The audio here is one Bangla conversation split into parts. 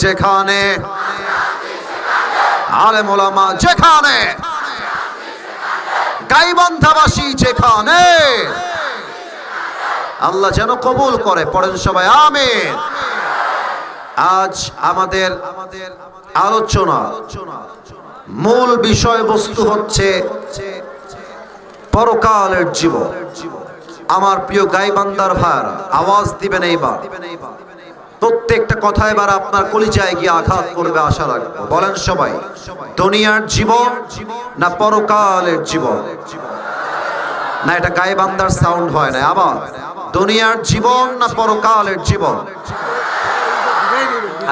যেখানে আলেম ওলামা যেখানে, গাইবান্ধাবাসী যেখানে, আল্লাহ যেন কবুল করে, পড়েন সবাই, আমিন। আজ আমাদের আলোচনা মূল বিষয়বস্তু হচ্ছে পরকালের জীবন। আমার প্রিয় গাইবান্দার ভাইরা আওয়াজ দিবেন এইবার। প্রত্যেকটা কথা এবার আপনার কলিজায় গিয়ে আঘাত করবে আশা রাখব। বলেন সবাই দুনিয়ার জীবন না পরকালের জীবন? না এটা গাইবান্দার সাউন্ড হয় না আবার। দুনিয়ার জীবন না পরকালের জীবন?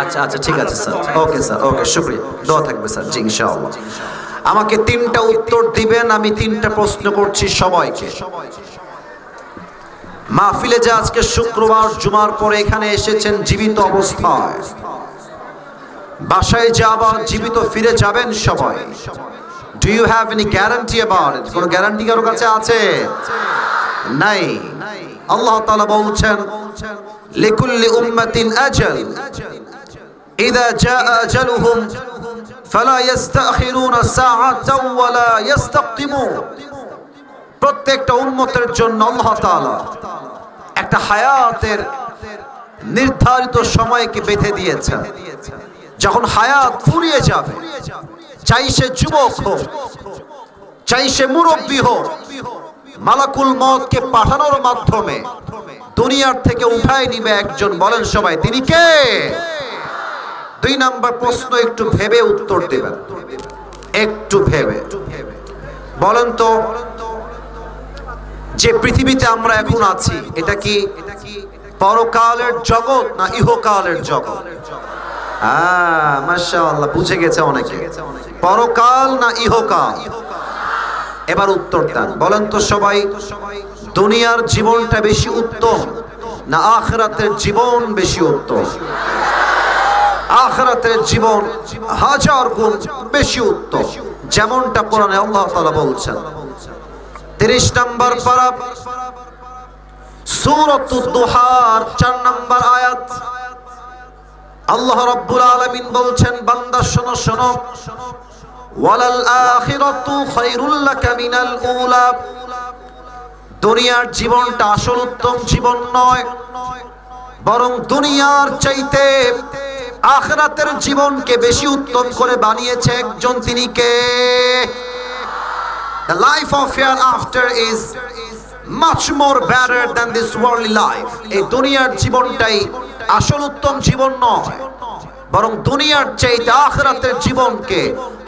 আচ্ছা আচ্ছা ঠিক আছে স্যার। ওকে স্যার ওকে শুক্রিয়া। দোয়া থাকবে স্যার জি ইনশাআল্লাহ। আমাকে তিনটা উত্তর দিবেন আমি তিনটা প্রশ্ন করছি সবাইকে। মাহফিলে যে আজকে শুক্রবার, জুমার পরে এখানে এসেছেন জীবিত অবস্থায়। বাসায় যে আবার জীবিত ফিরে যাবেন সবাই। Do you have any guarantee about কোনো গ্যারান্টি কারও কাছে আছে? নাই। আল্লাহ তাআলা বলছেন, লিকুল্লি উম্মাতিন আজাল। ইদা জাআ আজালুহুম, ফালা ইস্তাখিরুনা সাআতাও ওয়ালা ইস্তাকদিমুন প্রত্যেকটা উন্মতের জন্য একটা হায়াতের নির্ধারিত সময়কে বেঁধে দিয়েছেন। যখন হায়াত ফুরিয়ে যাবে, চাই সে যুবক হোক, চাই সে মুরব্বী হোক, মালাকুল মতকে পাঠানোর মাধ্যমে দুনিয়ার থেকে উঠায় নিবে একজন। বলেন সবাই, তিনি কে? দুই নাম্বার প্রশ্ন, একটু ভেবে উত্তর দেবেন। একটু ভেবে। বলেন তো যে পৃথিবীতে আমরা এখন আছি, এটা কি পরকালের জগৎ না ইহকালের জগৎ? হ্যাঁ মাশাআল্লাহ, বুঝে গেছে অনেকে। পরকাল না ইহকাল? এবার উত্তর দেন। বলেন তো সবাই, দুনিয়ার জীবনটা বেশি উত্তম না আখরাতের জীবন বেশি উত্তম? আখরাতের জীবন হাজার গুণ বেশি উত্তম। যেমনটা কোরআনে আল্লাহ তাআলা বলছেন তিরিশ নম্বর পারা সূরাত দুহার, চার নম্বর আয়াত। আল্লাহ রাব্বুল আলামিন বলছেন, বান্দা, শোনো শোনো। ওয়ালাল আখিরাতু খায়রুল লাকা মিনাল উলা। দুনিয়ার জীবনটা আসল উত্তম জীবন নয়, বরং দুনিয়ার চাইতে আখরাতের জীবনকে বেশি উত্তম করে বানিয়েছে একজন তিনি কে? The life of hereafter is much more better than this worldly life. এই দুনিয়ার জীবনটাই আসল উত্তম জীবন নয়, বরং দুনিয়ার চাইতে আখরাতের জীবনকে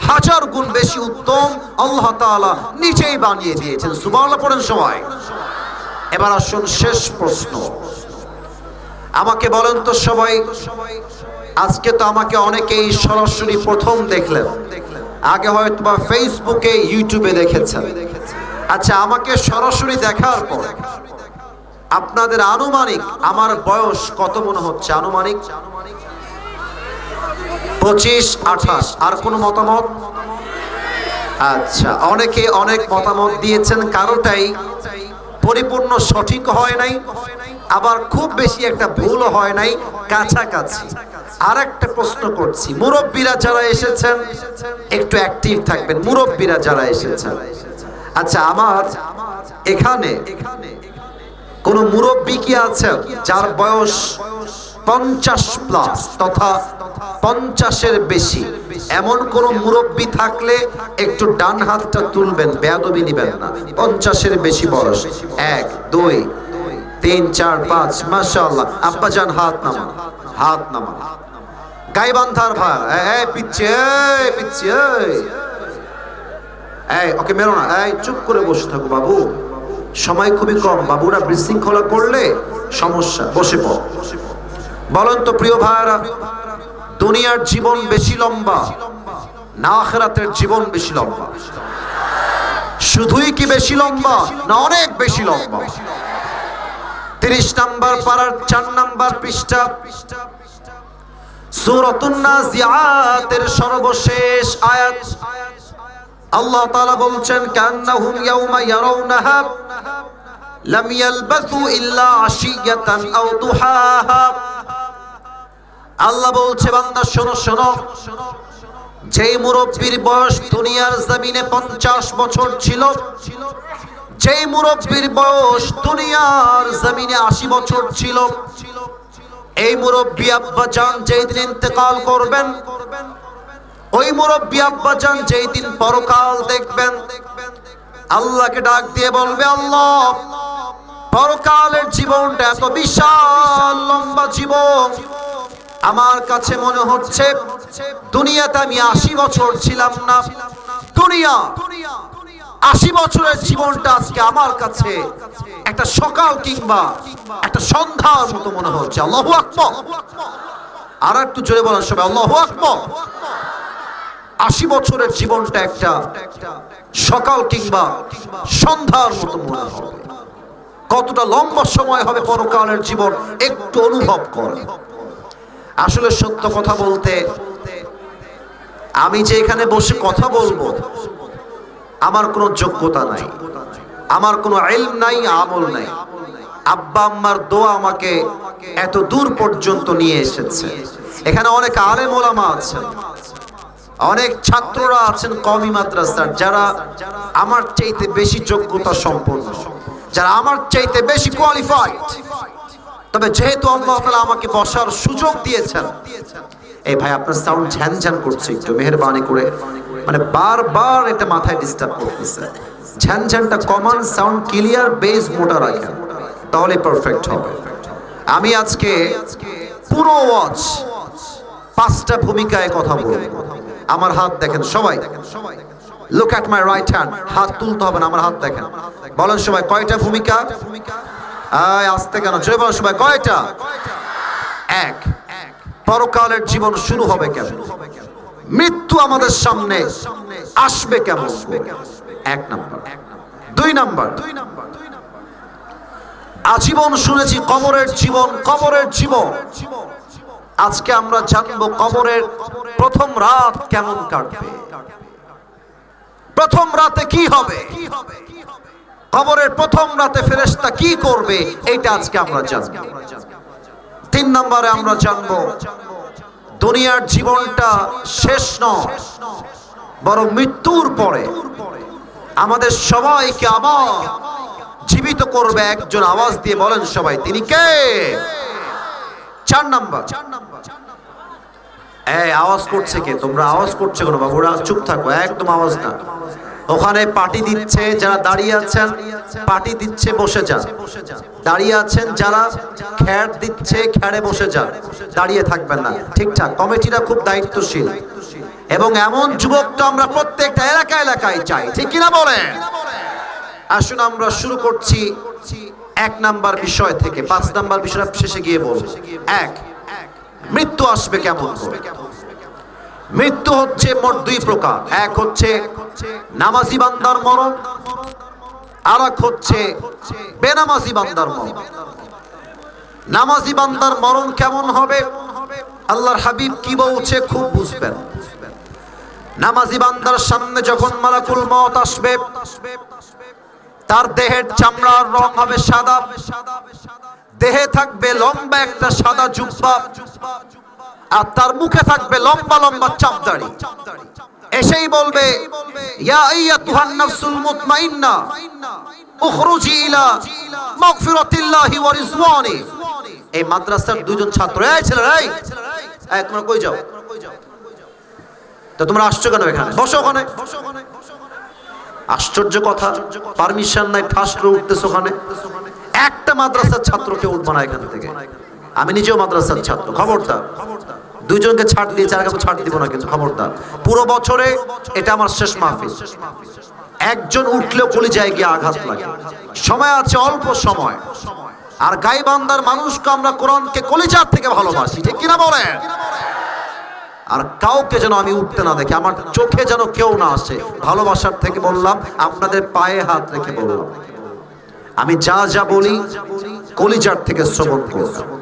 হাজার গুণ বেশি উত্তম আল্লাহ তাআলা নিজেই বানিয়ে দিয়েছেন। সুবহানাল্লাহ পড়েন সবাই। এবার আসুন শেষ প্রশ্ন। আমাকে বলেন তো সবাই, আজকে তো আমাকে অনেকেই সরাসরি প্রথম দেখলেন। আগে হয়তো বা ফেসবুকে ইউটিউবে দেখেছেন। আচ্ছা আমাকে সরাসরি দেখার পর আপনাদের আনুমানিক আমার বয়স কত মনে হচ্ছে? আনুমানিক? পঁচিশ, আঠাশ। আর কোনো মতামত? আচ্ছা অনেকে অনেক মতামত দিয়েছেন কারোটাই পরিপূর্ণ সঠিক হয় নাই, আবার খুব বেশি একটা ভুলও হয় নাই, কাছাকাছি। আর একটা প্রশ্ন করছি। মুরব্বীরা যারা এসেছেন, একটু অ্যাক্টিভ থাকবেন। মুরব্বীরা যারা এসেছেন। আচ্ছা আমার এখানে কোন মুরব্বী কি আছেন যার বয়স পঞ্চাশ প্লাস তথা পঞ্চাশের বেশি? এমন কোন মুরব্বী থাকলে একটু ডান হাতটা তুলবেন, বেয়াদবি নিবেন না। পঞ্চাশের বেশি বয়স। এক, দুই, তিন, চার, পাঁচ, মাশাআল্লাহ। আব্বা যান হাত নামা হাত নামা গাইবান্ধার ভাই এই পিচ্ছে এই পিচ্ছে, এই। ওকে মেরো না। এই, চুপ করে বসে থাকো বাবু। সময় খুবই কম। বাবুরা বিশৃঙ্খলা করলে সমস্যা, বসে পড়। বলেন তো, প্রিয় ভাইরা দুনিয়ার জীবন বেশি লম্বা, না আখেরাতের জীবন বেশি লম্বা। শুধুই কি বেশি লম্বা, না অনেক বেশি লম্বা? তিরিশ নাম্বার পাড়ার চার নাম্বার পৃষ্ঠা সূরাতুন সর্বশেষ আয়াত। আল্লাহ বলছেন বলছে, বান্দা, শোনো শোনো। যেই মুরব্বীর বয়স দুনিয়ার জমিনে পঞ্চাশ বছর ছিল, যেই মুরব্বীর বয়স দুনিয়ার জমিনে আশি বছর ছিল এই মুরব্বী আব্বা যান যেই দিন ইন্তেকাল করবেন, ওই মুরব্বী আব্বা যান যেই দিন পরকাল দেখবেন, আল্লাহকে ডাক দিয়ে বলবে, আল্লাহ, পরকালের জীবনটা এত বিশাল লম্বা জীবন। আমার কাছে মনে হচ্ছে, দুনিয়াতে আমি আশি বছর ছিলাম না। দুনিয়া আশি বছরের জীবনটা আজকে আমার কাছে একটা সকাল কিংবা একটা সন্ধ্যার মতো মনে হচ্ছে। আল্লাহ আকবর। আর একটু জোরে বলার সবাই, আল্লাহ আকবর। আশি বছরের জীবনটা একটা সকাল কিংবা সন্ধ্যার মতো মনে হবে। কতটা লম্বা সময় হবে পরকালের জীবন একটু অনুভব করে। আসলে সত্য কথা বলতে, আমি যে এখানে বসে কথা বলব আমার কোনো যোগ্যতা নাই। আমার কোনো এলম নাই, আমল নাই। আব্বা আম্মার দোয়া আমাকে এত দূর পর্যন্ত নিয়ে এসেছে। এখানে অনেক আলেম ওলামা আছেন। অনেক ছাত্ররা আছেন কমি মাদ্রাসার, যারা আমার চাইতে বেশি যোগ্যতা সম্পন্ন, যারা আমার চাইতে বেশি কোয়ালিফাইড তবে যেহেতু আল্লাহ আমাকে বসার সুযোগ দিয়েছেন, এই ভাই আপনার সাউন্ড ঝ্যান ঝ্যান করছে একটু, মেহেরবানি করে। মানে বারবার এটা মাথায় ডিস্টার্ব করতেছে। ঝ্যান ঝ্যানটা কমন সাউন্ড ক্লিয়ার বেস মোটা রাখেন তাহলে পারফেক্ট হবে। আমি আজকে পুরো ওয়াচ পাঁচটা ভূমিকায় কথা বলব। আমার হাত দেখেন সবাই। Look at my right hand হাত তুলতে হবে না, আমার হাত দেখেন। বলেন সবাই, কয়টা ভূমিকা? আসতে কেন? জয় বলেন সবাই, কয়টা? এক। পরকালের জীবন শুরু হবে কেন? মৃত্যু আমাদের সামনে আসবে কেমন? এক নাম্বার। দুই নাম্বার। আজীবন শুনেছি কবরের জীবন কবরের জীবন। আজকে আমরা জানব কবরের প্রথম রাত কেমন কাটবে। প্রথম রাতে কি হবে? কবরের প্রথম রাতে ফেরেশতা কি করবে? এইটা আজকে আমরা জানব। তিন নম্বরে আমরা জানব দুনিয়ার জীবনটা শেষ নয়, বরং মৃত্যুর পরে। আমাদের সবাইকে আবার জীবিত করবে একজন আওয়াজ দিয়ে বলেন সবাই, তিনি কে? চার নাম্বার। এই আওয়াজ করছে কে? তোমরা আওয়াজ করছে কোনো বাবুরা চুপ থাকো, একদম আওয়াজ না। ওখানে পার্টি দিচ্ছে, যারা দাঁড়িয়ে আছেন, পার্টি দিচ্ছে, বসে যান। দাঁড়িয়ে আছেন যারা খ্যার দিচ্ছে খ্যারে বসে যান। দাঁড়িয়ে থাকবেন না। ঠিকঠাক কমিটিরা খুব দায়িত্বশীল। এবং এমন যুবক তো আমরা প্রত্যেকটা এলাকা, এলাকায় চাই। ঠিক কিনা বলেন? আসুন আমরা শুরু করছি এক নাম্বার বিষয় থেকে। পাঁচ নাম্বার বিষয় শেষে গিয়ে বলব। এক, মৃত্যু আসবে কেমন করে? মৃত্যু হচ্ছে মোট দুই প্রকার। এক হচ্ছে নামাজি বান্দার মরণ আর এক হচ্ছে বেনামাজি বান্দার মরণ। নামাজি বান্দার মরণ কেমন হবে? আল্লাহর হাবিব কি বলছে খুব বুঝবেন। নামাজি বান্দার সামনে যখন মালাকুল মত আসবে, তার দেহের চামড়ার রং হবে সাদা। দেহে থাকবে লম্বা একটা সাদা জুব্বা। আর তার মুখে থাকবে লম্বা লম্বা চাপদাড়ি। এসেই বলবে, ইয়া উখরুজি ইলা মাগফিরাতিল্লাহি ওয়া রিজওয়ানি। এই মাদ্রাসার দুইজন ছাত্র, এই ছেলেরা, এই তোমরা কই যাও? তো তোমরা আসছো কেন এখানে? বসো ওখানে। আশ্চর্য কথা, পারমিশন নাই ঠাস করে উঠতেছো ওখানে। একটা মাদ্রাসার ছাত্রকে উঠবো না এখান থেকে। আমি নিজেও মাদ্রাসার ছাত্র, খবরদার। দুইজনকে ছাড় দিয়ে, চার কাপড় ছাড় দিব না কিন্তু, খবরদার। পুরো বছরে এটা আমার শেষ মাহফিল। একজন উঠলেও কলিজায় গিয়ে আঘাত লাগে। সময় আছে অল্প সময়। আর গাইবান্দার মানুষকে আমরা কোরআনকে কলিজার থেকে ভালোবাসি, ঠিক কিনা বলেন? আর কাউকে যেন আমি উঠতে না দেখি, আমার চোখে যেন কেউ না আসে, ভালোবাসার থেকে বললাম, আপনাদের পায়ে হাত রেখে বললাম। আমি যা যা বলি, কলিজার থেকে শ্রবণ করলাম।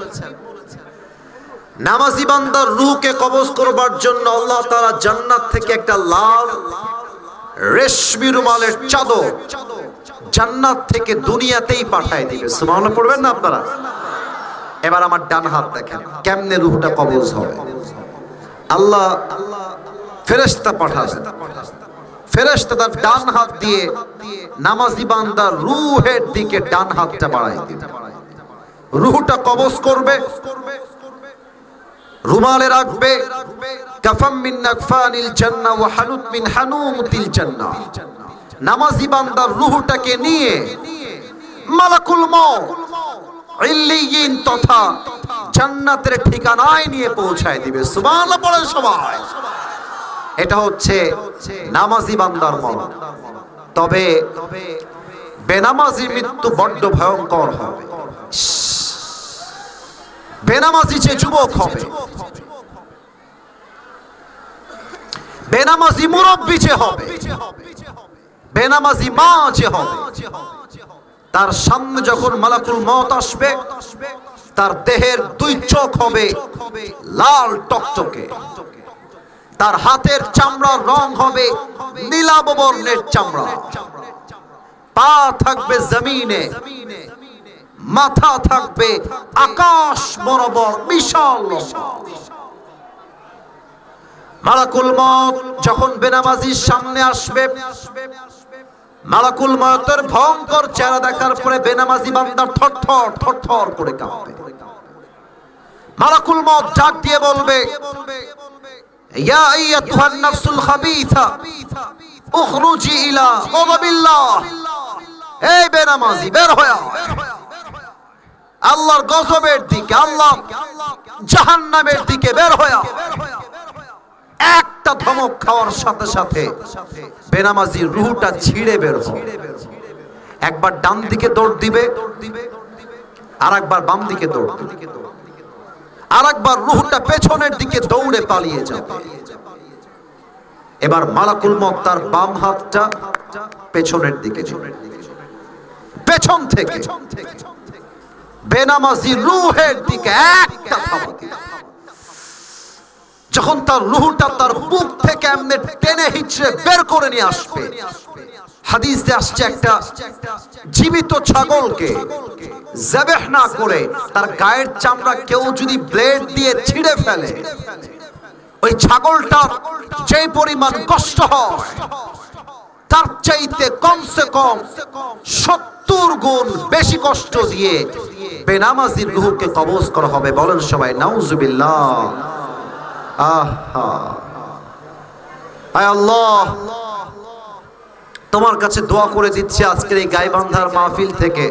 নামাজি বান্দার রূহকে কবজ করবার জন্য আল্লাহ তাআলা জান্নাত থেকে একটা লাল রেশমি রুমালের চাদর জান্নাত থেকে দুনিয়াতেই পাঠায় দিবে। সুবহানাল্লাহ, পড়বেন না আপনারা? এবার আমার ডান হাত দেখেন, কেমনে রুহটা কবজ হবে? আল্লাহ ফেরেশতা পাঠাবেন। ফেরেশতা তার ডান হাত দিয়ে নামাজি বান্দার রুহের দিকে ডান হাতটা বাড়ায় দিবে। রুহটা কবজ করবে, রুমালে রাখবে, কাফাম মিন নাকফানিল জান্নাহ ওয়া হানুত মিন হানুমতিল জান্নাহ নামাজি বান্দার রুহটাকে নিয়ে মালাকুল ইল্লিয়িন তথা জান্নাতের ঠিকানায় নিয়ে পৌঁছায় দিবে। সুবহানাল্লাহ সবাই। এটা হচ্ছে নামাজি বান্দার মরণ তবে বেনামাজি মৃত্যু বড্ড ভয়ঙ্কর হবে। বেনামাজি যে যুবক হবে। বেনামাজি মুরব্বী যে হবে। বেনামাজি মা যে হবে। তার সামনে যখন মালাকুল মত আসবে, তার দেহের দুই চোখ হবে লাল টকটকে। তার হাতের চামড়ার রং হবে নীলাব বর্ণের চামড়া। পা থাকবে জমিনে। মাথা থাকবে, আকাশ বরাবর বিশাল। মালাকুল মত যখন বেনামাজির সামনে আসবে, মালাকুল মতের ভয়ঙ্কর চেহারা দেখার পরে বেনামাজি বান্দার থরথর থরথর করে কাঁপবে। মালাকুল মত ডাক দিয়ে বলবে, ইয়া আইয়াতুহান নাফসুল খাবিথা উখরুজি ইলা গাদাবিল্লাহ। এই বেনামাজি, বের হয়ে আয়। আল্লাহর গজবের দিকে, আল্লাহ জাহান্নামের দিকে বের হয়ে একটা ধমক খাওয়ার সাথে সাথে বেনামাজির রুহটা ছিঁড়ে বের একবার ডান দিকে দৌড় দিবে আর একবার বাম দিকে দৌড় দিবে। আর একবার রুহটা পেছনের দিকে দৌড়ে পালিয়ে যাবে এবার মালাকুল মত তার বাম হাতটা পেছনের দিকে। পেছন থেকে বেনামাজি রুহের দিকে একটা দিবে। যখন তার রুহটা তার বুক থেকে এমনি টেনে হিচড়ে বের করে নিয়ে আসবে আসছে একটা জীবিত ছাগলকে জবেহ না করে তার গায়ের চামড়া কেউ যদি ব্লেড দিয়ে ছিঁড়ে ফেলে, ওই ছাগলটার যে পরিমাণ কষ্ট হয়, তার চাইতে কমসে কম সত্তর গুণ বেশি কষ্ট দিয়ে বেনামাজির রুহকে কবজ করা হবে। বলেন সবাই, নাউজুবিল্লাহ। আহা। আয় আল্লাহ। তোমার কাছে দোয়া করে দিচ্ছি আজকের এই গাইবান্ধার মাহফিল থেকে।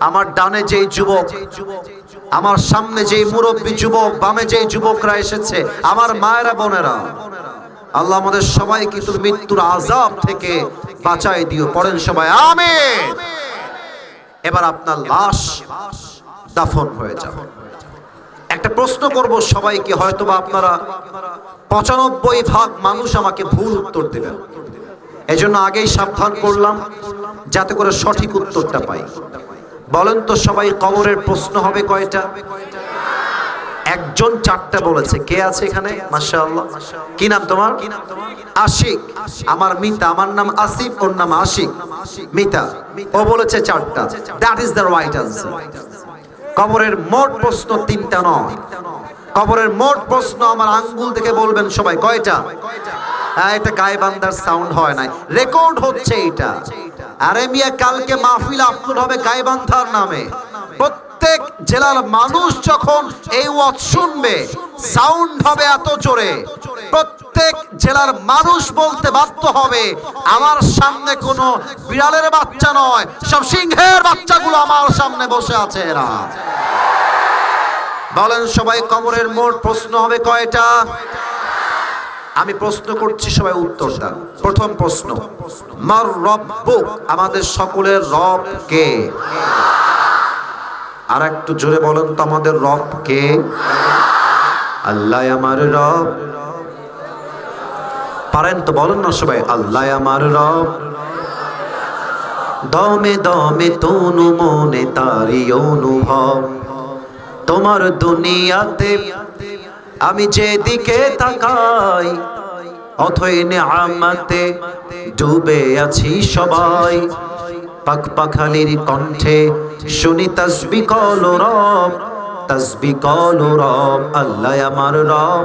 আমার ডানে যেই যুবক, আমার সামনে যেই মুরব্বী যুবক, বামে যেই যুবকরা এসেছে, আমার মায়েরা, বোনেরা, আল্লাহ আমাদের সবাইকে তুমি মৃত্যুর আজাব থেকে বাঁচাই দিও। পড়েন সবাই, আমিন। এবার আপনার লাশ দাফন হয়ে যাবে। একটা প্রশ্ন করব সবাইকে হয়তো বা আপনারা পঁচানব্বই ভাগ মানুষ আমাকে ভুল উত্তর দেবেন এই জন্য আগেই সাবধান করলাম, যাতে করে সঠিক উত্তরটা পাই। বলেন তো সবাই, কবরের প্রশ্ন হবে কয়টা? একজন চারটা বলেছে। কে আছে এখানে? মাশাআল্লাহ। কি নাম তোমার? আশিক। আমার মিতা। আমার নাম আসিফ, ওর নাম আশিক। মিতা। ও বলেছে চারটা। That is the right answer কবরের মোট প্রশ্ন তিনটা নয়। কবরের মোট প্রশ্ন আমার আঙ্গুল থেকে বলবেন সবাই, কয়টা? হ্যাঁ এটা গায়বান্দার সাউন্ড হয় নাই। রেকর্ড হচ্ছে এটা আরে মিয়া, কালকে মাহফিল আপলোড হবে গায়বান্ধার নামে। প্রত্যেক জেলার মানুষ যখন এই ওয়াজ শুনবে সাউন্ড হবে এত জোরে। প্রত্যেক জেলার মানুষ বলতে বাধ্য হবে, আমার সামনে কোনো বিড়ালের বাচ্চা নয়, সব সিংহের বাচ্চাগুলো আমার সামনে বসে আছে এরা। বলেন সবাই, কবরের মোট প্রশ্ন হবে কয়টা? আমি প্রশ্ন করছি, সবাই উত্তর দেন। প্রথম প্রশ্ন, মার রব্বুক আমাদের সকলের রব কে? আর একটু জোরে বলেন তো, আমাদের রব কে? আল্লাহ আমার রব। পারেন তো বলেন না সবাই, আল্লাহ আমার রব। দমে দমে তনু মনে তারি অনুভব। তোমার দুনিয়াতে আমি যেদিকে তাকাই, অথই নেআমাতে ডুবে আছি সবাই। পাক পাখালির কণ্ঠে শুনি তসবি কল রব। তসবি কল রব, আল্লাহ আমার রব,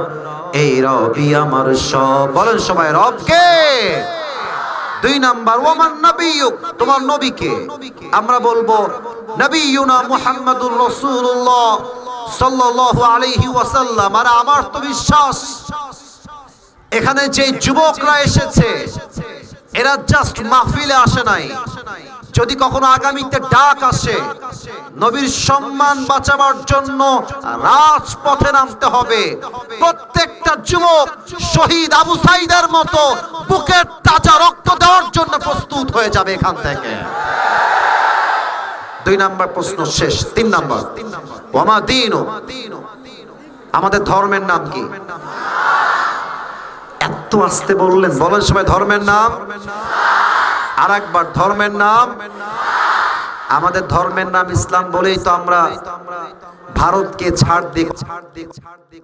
এই রবি আমার সব। বলেন সবাই রবকে দুই নাম্বার, ওমান নবিয়ুক, তোমার নবীকে আমরা বলব, নবিয়ুনা মুহাম্মাদুর সাল্লাল্লাহু আলাইহি ওয়াসাল্লাম। আর আমার তো বিশ্বাস, এখানে যে যুবকরা এসেছে, এরা জাস্ট মাহফিলে আসে নাই। যদি কখনো আগামীতে ডাক আসে, নবীর সম্মান বাঁচাবার জন্য রাজপথে নামতে হবে। প্রত্যেকটা যুবক শহীদ আবু সাইদের মতো বুকের তাজা রক্ত দেওয়ার জন্য প্রস্তুত হয়ে যাবে এখান থেকে। দুই নাম্বার প্রশ্ন শেষ, তিন নাম্বার। ওমা দিন, আমাদের ধর্মের নাম কি? এত আসতে বললেন, বলেন সবাই ধর্মের নাম। আর একবার ধর্মের নাম। আমাদের ধর্মের নাম ইসলাম বলেই তো আমরা ভারতকে ছাড় দিক ছাড় দিক ছাড় দিই।